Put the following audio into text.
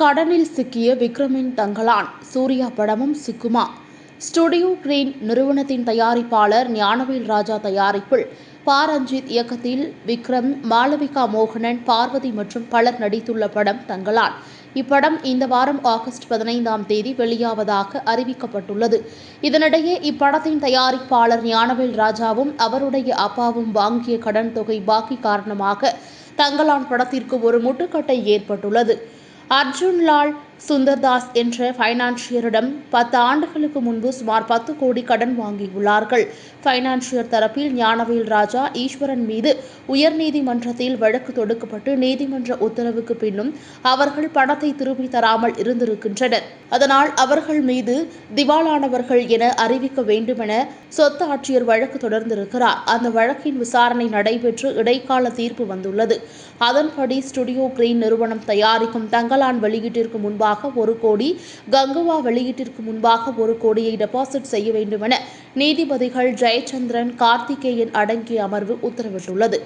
கடனில் சிக்கிய விக்ரமின் தங்களான் சூர்யா படமும் சிக்குமா? ஸ்டுடியோ கிரீன் நிறுவனத்தின் தயாரிப்பாளர் ஞானவேல் ராஜா தயாரிப்பில் பாரஞ்சித் இயக்கத்தில் விக்ரம் மாளவிகா மோகனன் பார்வதி மற்றும் பலர் நடித்துள்ள படம் தங்களான். இப்படம் இந்த வாரம் ஆகஸ்ட் பதினைந்தாம் தேதி வெளியாவதாக அறிவிக்கப்பட்டுள்ளது. இதனிடையே இப்படத்தின் தயாரிப்பாளர் ஞானவேல் ராஜாவும் அவருடைய அப்பாவும் வாங்கிய கடன் தொகை பாக்கி காரணமாக தங்களான் படத்திற்கு ஒரு முட்டுக்கட்டை ஏற்பட்டுள்ளது. அர்ஜுன் லால் சுந்தர்தாஸ் என்ற ஃபைனான்சியரிடம் பத்து ஆண்டுகளுக்கு முன்பு சுமார் பத்து கோடி கடன் வாங்கியுள்ளார்கள். ஃபைனான்சியர் தரப்பில் ஞானவேல் ராஜா ஈஸ்வரன் மீது உயர்நீதிமன்றத்தில் வழக்கு தொடுக்கப்பட்டு நீதிமன்ற உத்தரவுக்கு பின்னும் அவர்கள் பணத்தை திருப்பி தராமல் இருந்திருக்கின்றனர். அதனால் அவர்கள் மீது திவாலானவர்கள் என அறிவிக்க வேண்டுமென சொத்து ஆட்சியர் வழக்கு தொடர்ந்திருக்கிறார். அந்த வழக்கின் விசாரணை நடைபெற்று இடைக்கால தீர்ப்பு வந்துள்ளது. அதன்படி ஸ்டுடியோ கிரீன் நிறுவனம் தயாரிக்கும் தங்கலான் வெளியீட்டிற்கு முன்பாக முன்பாக ஒரு கோடி கங்குவா வெளியீட்டிற்கு முன்பாக ஒரு கோடியை டெபாசிட் செய்ய வேண்டுமென நீதிபதிகள் ஜெயச்சந்திரன் கார்த்திகேயன் அடங்கிய அமர்வு உத்தரவிட்டுள்ளது.